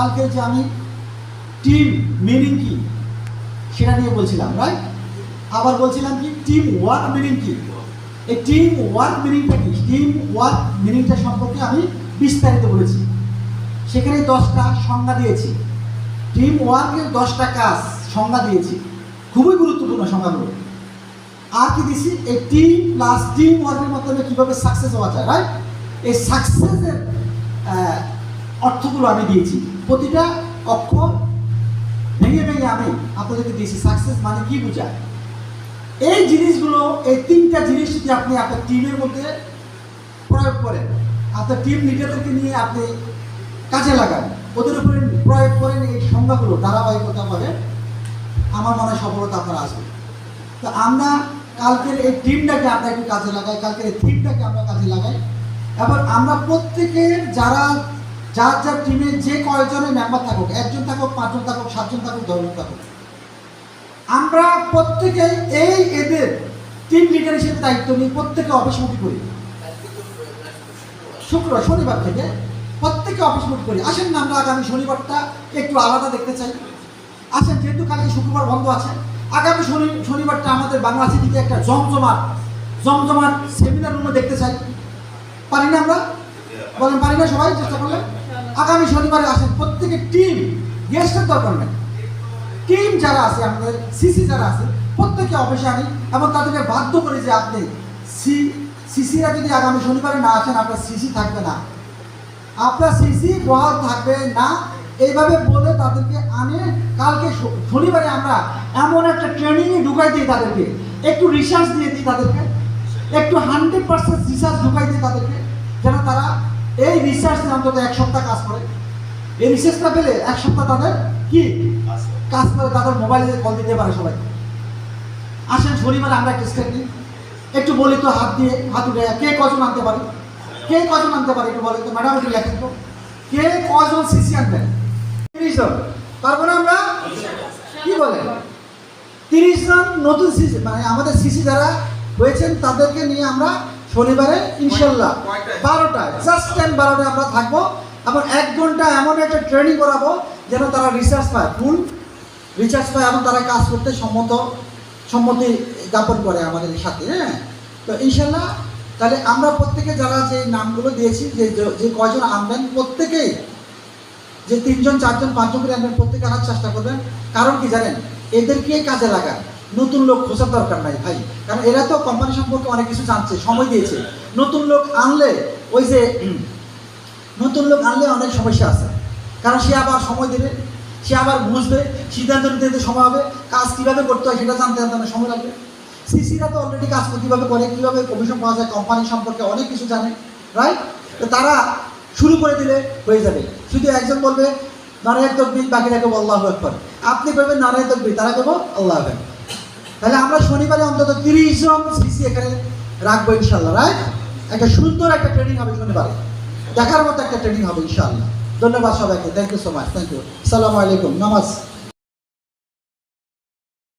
কালকে যে আমি টিম মিনিং কি, সেটা নিয়ে বলছিলাম রাইট আবার বলছিলাম কি টিম ওয়ার্ক মিনিং কি? এই টিম ওয়ার্ক মিনিংটা কি? টিম ওয়ার্ক মিনিংটা সম্পর্কে আমি বিস্তারিত বলেছি। সেখানে দশটা সংজ্ঞা দিয়েছি। টিম ওয়ার্কের দশটা কাজ সংজ্ঞা দিয়েছি। খুবই গুরুত্বপূর্ণ সংজ্ঞাগুলো। আর কি দিছি? এই টিম প্লাস টিম ওয়ার্কের মাধ্যমে কীভাবে সাকসেস হওয়া যায় রাইট এই সাকসেসের অর্থগুলো আমি দিয়েছি। প্রতিটা অক্ষর ভেঙে ভেঙে আমি আপনাদেরকে দিয়েছি। সাকসেস মানে কি বোঝায়? এই জিনিসগুলো, এই তিনটা জিনিস যদি আপনি আপনার টিমের মধ্যে প্রয়োগ করেন, আপনার টিম লিডারদেরকে নিয়ে আপনি কাজে লাগান, ওদের উপরে প্রয়োগ করেন, এই সংজ্ঞাগুলো ধারাবাহিকতা করে আমার মনে সফলতা আপনার আসবে। তো আমরা কালকের এই টিমটাকে আমরা একটু কাজে লাগাই, কালকের এই থিমটাকে আমরা কাজে লাগাই। এবার আমরা প্রত্যেকের যারা যার যার টিমে যে কয়জনের মেম্বার থাকুক, একজন থাকুক, পাঁচজন থাকুক, সাতজন থাকুক, দশজন থাকুক। আমরা প্রত্যেকে এই এদের টিম লিডার হিসেবে দায়িত্ব নিয়ে প্রত্যেকে অফিসমুখী করি। শুক্রবার শনিবার থেকে প্রত্যেকে অফিসমুখী করি। আসেন না, আমরা আগামী শনিবারটা একটু আলাদা দেখতে চাই। আসেন, যেহেতু কালকে শুক্রবার বন্ধ আছে, আগামী শনি, শনিবারটা আমাদের বাংলা সিটিতে একটা জমজমাট জমজমাট সেমিনার রুমে দেখতে চাই। পারি না আমরা? বলেন, পারি না সবাই? চেষ্টা করলে আগামী শনিবারে আসেন প্রত্যেকে টিম গেস্টের দরকার নেই। টিম যারা আছে আমাদের সিসি যারা আছে প্রত্যেকে অফিসে আনি এবং তাদেরকে বাধ্য করি যে আপনি সি সিসিরা যদি আগামী শনিবারে না আসেন, আপনার সিসি থাকবে না। আপনার সিসি বহাল থাকবে না। এইভাবে বলে তাদেরকে আনে। কালকে শনিবারে আমরা এমন একটা ট্রেনিংয়ে ঢুকাই দিই তাদেরকে। একটু রিসার্চ দিয়ে দিই তাদেরকে। একটু হান্ড্রেড পার্সেন্ট রিসার্চ ঢুকাই দিই তাদেরকে। যেন তারা এই রিসার্চ অন্তত এক সপ্তাহ কাজ করে। এই রিসার্চটা পেলে এক সপ্তাহ তাদের কি? কাজ করে। তাদের মোবাইলে কল দিতে পারে সবাই। আসেন শনিবার আমরা একটা স্টেপ নিই। একটু বলি তো হাত দিয়ে হাত উঠে কে কজন আনতে পারে? কে কজন আনতে পারে একটু বলে তো ম্যাডাম একটু লেখেন তো। কে কজন সিসি আনবেন? তিরিশ জন। পারব না আমরা কি বলেন? তিরিশ জন নতুন সিসি মানে আমাদের সিসি যারা হয়েছেন তাদেরকে নিয়ে আমরা শনিবারে ইনশাল্লাহ বারোটায়। জাস্ট টাইম বারোটায় আমরা থাকব। এবং এক ঘণ্টা এমন একটা ট্রেনিং করাবো যেন তারা রিসার্চ পায় ফুল রিচার্জ পায় এবং তারা কাজ করতে সম্মত সম্মতি জ্ঞাপন করে আমাদের সাথে হ্যাঁ? তো ইনশাল্লাহ তাহলে আমরা প্রত্যেকে যারা যে নামগুলো দিয়েছি যে যে কয়জন আনবেন প্রত্যেকেই যে তিনজন চারজন পাঁচজন করে আনবেন প্রত্যেকে আনার চেষ্টা করবেন। কারণ কি জানেন? এদেরকে কাজে লাগান। নতুন লোক খোঁজার দরকার নাই ভাই। কারণ এরা তো কোম্পানি সম্পর্কে অনেক কিছু জানছে, সময় দিয়েছে। নতুন লোক আনলে ওই যে নতুন লোক আনলে অনেক সমস্যা আছে। কারণ সে আবার সময় দেবে, সে আবার বুঝবে, সিদ্ধান্ত নিতে নিতে সময় হবে, কাজ কীভাবে করতে হয় সেটা জানতে জানতে সময় লাগবে। সিসিরা তো অলরেডি কাজ কীভাবে করে, কীভাবে কমিশন পাওয়া যায় কোম্পানি সম্পর্কে অনেক কিছু জানে রাইট তো তারা শুরু করে দিলে হয়ে যাবে। শুধু একজন বলবে, নারায়ণ তকবির, বাকিরা কেবো আল্লাহ একবার আপনি বলবেন, নারায়ণ তকবির। তারা কেবো আল্লাহ আকবর। তাহলে আমরা শনিবারে অন্তত তিরিশ জন সিসি এখানে রাখব ইনশাল্লাহ রাইট একটা সুন্দর একটা ট্রেনিং হবে শনিবারে। দেখার মতো একটা ট্রেনিং হবে ইনশাল্লাহ ধন্যবাদ সবাইকে। Thank you so much thank you সালামু আলাইকুম নামাজ